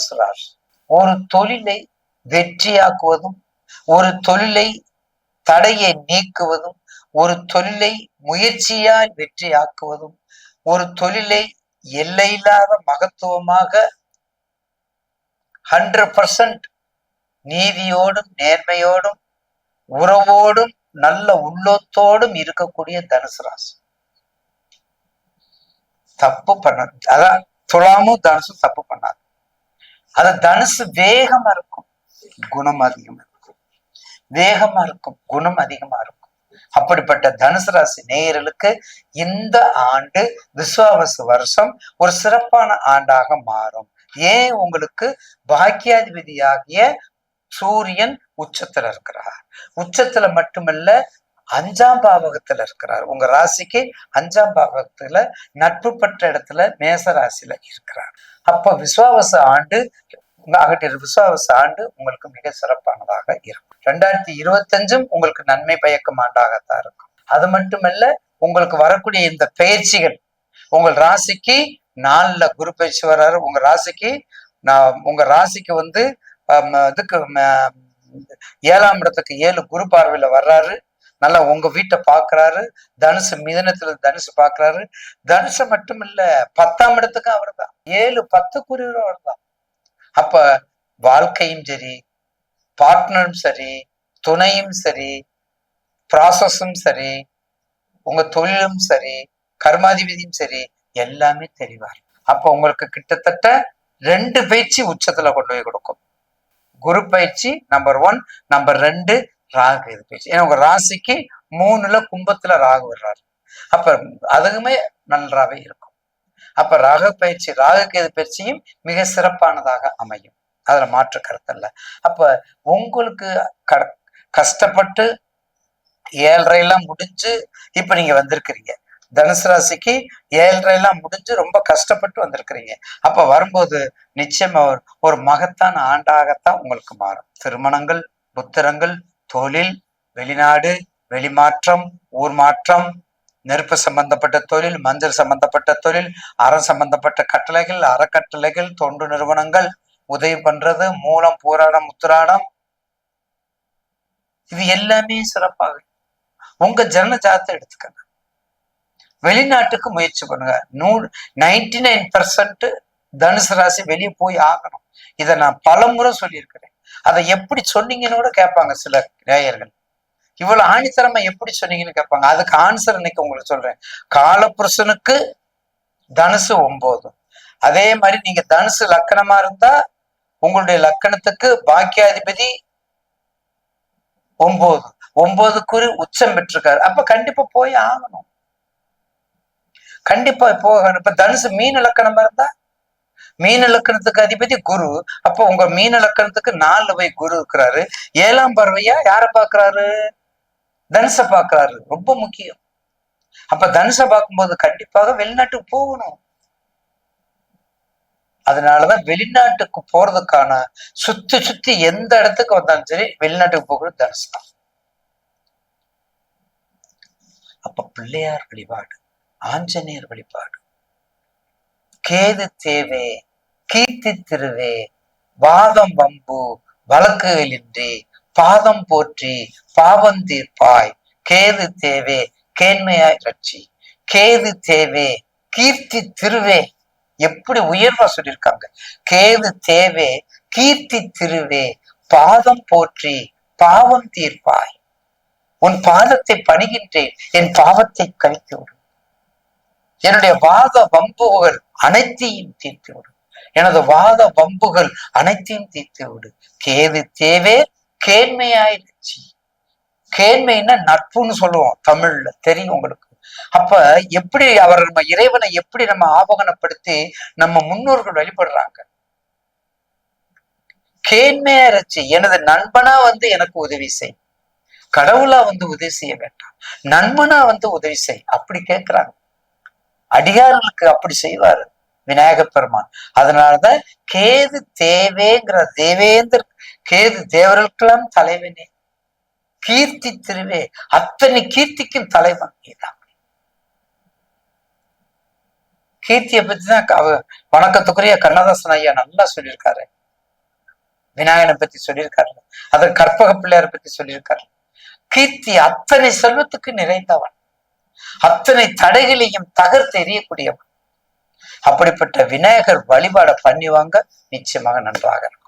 தனுசு ராசி ஒரு தொழிலை வெற்றியாக்குவதும் ஒரு தொழிலை தடையை நீக்குவதும் ஒரு தொழிலை முயற்சியாய் வெற்றியாக்குவதும் ஒரு தொழிலை எல்லையில்லாத மகத்துவமாக ஹண்ட்ரட் பர்சன்ட் நீதியோடும் நேர்மையோடும் உறவோடும் நல்ல உள்ளத்தோடும் இருக்கக்கூடிய தனுசு ராசி. தப்பு பண்ண அதான் துலாமும் தனுசும் தப்பு பண்ணாது. அது தனுசு வேகமா இருக்கும். குணம் அதிகமா இருக்கும். வேகமா இருக்கும். குணம் அதிகமா இருக்கும். அப்படிப்பட்ட தனுசு ராசி நேயர்களுக்கு இந்த ஆண்டு விஸ்வாவசு வருஷம் ஒரு சிறப்பான ஆண்டாக மாறும். ஏன் உங்களுக்கு பாக்கியாதிபதியாகிய சூரியன் உச்சத்துல இருக்கிறார். உச்சத்துல மட்டுமல்ல அஞ்சாம் பாவகத்துல இருக்கிறார். உங்க ராசிக்கு அஞ்சாம் பாவகத்துல நட்பு பெற்ற இடத்துல மேச ராசியில இருக்கிறார். அப்ப விஸ்வாவச ஆண்டு அகட்டிய விஸ்வாவச ஆண்டு உங்களுக்கு மிக சிறப்பானதாக இருக்கும். ரெண்டாயிரத்தி இருபத்தஞ்சும் உங்களுக்கு நன்மை பயக்கும் ஆண்டாகத்தான் இருக்கும். அது மட்டுமல்ல உங்களுக்கு வரக்கூடிய இந்த பயிற்சிகள் உங்கள் ராசிக்கு நாலுல குரு பயிற்சி வர்றாரு. உங்க ராசிக்கு நான் உங்க ராசிக்கு வந்து இதுக்கு ஏழாம் இடத்துக்கு ஏழு குரு பார்வையில வர்றாரு. நல்லா உங்க வீட்டை பாக்குறாரு. தனுசு மிதனத்துல தனுசு பாக்குறாரு. தனுசு மட்டும் இல்ல பத்தாம் இடத்துக்கு அவர்தான். ஏழு பத்து குறிவரும் அவர்தான். அப்ப வாழ்க்கையும் சரி பார்ட்னரும் சரி துணையும் சரி ப்ராசஸும் சரி உங்க தொழிலும் சரி கர்மாதிபதியும் சரி எல்லாமே தெளிவார் அப்ப உங்களுக்கு கிட்டத்தட்ட ரெண்டு பயிற்சி உச்சத்துல கொண்டு போய் கொடுக்கும். குரு பயிற்சி நம்பர் ஒன் நம்பர் ரெண்டு ராகு இது பயிற்சி ஏன்னா உங்க ராசிக்கு மூணுல கும்பத்துல ராகு வர்றாரு. அப்ப அதுவுமே நன்றாவே இருக்கும். அப்ப ராகு பயிற்சி ராகு கேது பயிற்சியும் மிக சிறப்பானதாக அமையும். அதுல மாற்று கருத்து இல்ல. அப்ப உங்களுக்கு கஷ்டப்பட்டு ஏழரை எல்லாம் முடிஞ்சு இப்ப நீங்க வந்திருக்கிறீங்க. தனுசு ராசிக்கு ஏழரை எல்லாம் முடிஞ்சு ரொம்ப கஷ்டப்பட்டு வந்திருக்கிறீங்க. அப்ப வரும்போது நிச்சயமா ஒரு மகத்தான ஆண்டாகத்தான் உங்களுக்கு மாறும். திருமணங்கள் புத்திரங்கள் தொழில் வெளிநாடு வெளிமாற்றம் ஊர் மாற்றம் நெருப்பு சம்பந்தப்பட்ட தொழில் மஞ்சள் சம்பந்தப்பட்ட தொழில் அறம் சம்பந்தப்பட்ட கட்டளைகள் அறக்கட்டளைகள் தொண்டு நிறுவனங்கள் உதவி பண்றது மூலம் போராடம் முத்துராடம். இது எல்லாமே சிறப்பாக உங்க ஜன ஜாத்தை எடுத்துக்கங்க. வெளிநாட்டுக்கு முயற்சி பண்ணுங்க. நூ நைன்டி நைன் பர்சன்ட் தனுசு ராசி வெளியே போய் ஆகணும். இதை நான் பல முறை சொல்லியிருக்கிறேன். அதை எப்படி சொன்னீங்கன்னு கூட கேட்பாங்க சில நேயர்கள். இவ்வளவு ஆணித்தரமா எப்படி சொன்னீங்கன்னு கேட்பாங்க. அதுக்கு ஆன்சர் இன்னைக்கு உங்களுக்கு சொல்றேன். காலபுருஷனுக்கு தனுசு ஒன்பது. அதே மாதிரி நீங்க தனுசு லக்கணமா இருந்தா உங்களுடைய லக்கணத்துக்கு பாக்கியாதிபதி ஒன்பது. ஒன்பதுக்குரு உச்சம் பெற்றிருக்காரு. அப்ப கண்டிப்பா போய் ஆகணும். கண்டிப்பா போகணும். இப்ப தனுசு மீன் லக்கணமா இருந்தா மீன லக்கணத்துக்கு அதிபதி குரு. அப்போ உங்க மீன லக்கணத்துக்கு நாலு போய் குரு இருக்கிறாரு. ஏழாம் பறவையா யார பாக்குறாரு தனுச பாக்குறாரு ரொம்ப முக்கியம். அப்ப தனுச பார்க்கும்போது கண்டிப்பாக வெளிநாட்டுக்கு போகணும். அதனாலதான் வெளிநாட்டுக்கு போறதுக்கான சுத்தி சுத்தி எந்த இடத்துக்கு வந்தாலும் சரி வெளிநாட்டுக்கு போகிறது தனுசு தான். அப்ப பிள்ளையார் வழிபாடு ஆஞ்சநேயர் வழிபாடு கேது தேவே கீர்த்தி திருவே வாதம் வம்பு வழக்குகளின்றி பாதம் போற்றி பாவம் தீர்ப்பாய் கேது தேவே கேண்மையாய் ரட்சி. கேது தேவே கீர்த்தி திருவே. எப்படி உயர்வா சொல்லியிருக்காங்க? கேது தேவே கீர்த்தி திருவே பாதம் போற்றி பாவம் தீர்ப்பாய். உன் பாதத்தை பணிகின்றேன் என் பாவத்தை கழித்து விடும் என்னுடைய வாத வம்புகள் அனைத்தையும் தீர்த்து விடும் எனது வாத வம்புகள் அனைத்தையும் தீர்த்து விடு. கேது தேவே கேண்மையாயிருச்சு கேண்மைன்னா நட்புன்னு சொல்லுவோம் தமிழ்ல. தெரியும் உங்களுக்கு. அப்ப எப்படி அவர் நம்ம இறைவனை எப்படி நம்ம ஆபகனப்படுத்தி நம்ம முன்னோர்கள் வழிபடுறாங்க? கேண்மையா ரச்சி எனது நண்பனா வந்து எனக்கு உதவி செய். கடவுளா வந்து உதவி செய்ய வேண்டாம். நண்பனா வந்து உதவி செய். அப்படி கேட்கிறாங்க அடியார்களுக்கு அப்படி செய்வாரு விநாயக பெருமான். அதனாலதான் கேது தேவேங்கிற தேவேந்திர கேது தேவர்களுக்கெல்லாம் தலைவனே. கீர்த்தி திருவே அத்தனை கீர்த்திக்கும் தலைவன் நீதான் கீர்த்தியை பத்தி தான் வணக்கத்துக்குரிய கண்ணதாசன் ஐயா நல்லா சொல்லியிருக்காரு. விநாயகனை பத்தி சொல்லியிருக்காரு. அதன் கற்பக பிள்ளையாரை பத்தி சொல்லியிருக்காரு. கீர்த்தி அத்தனை செல்வத்துக்கு நிறைந்தவன். அத்தனை தடைகளையும் தகர்த்து எறியக்கூடியவன். அப்படிப்பட்ட விநாயகர் வழிபாட பண்ணிவாங்க. நிச்சயமாக நன்றாக இருக்கும்.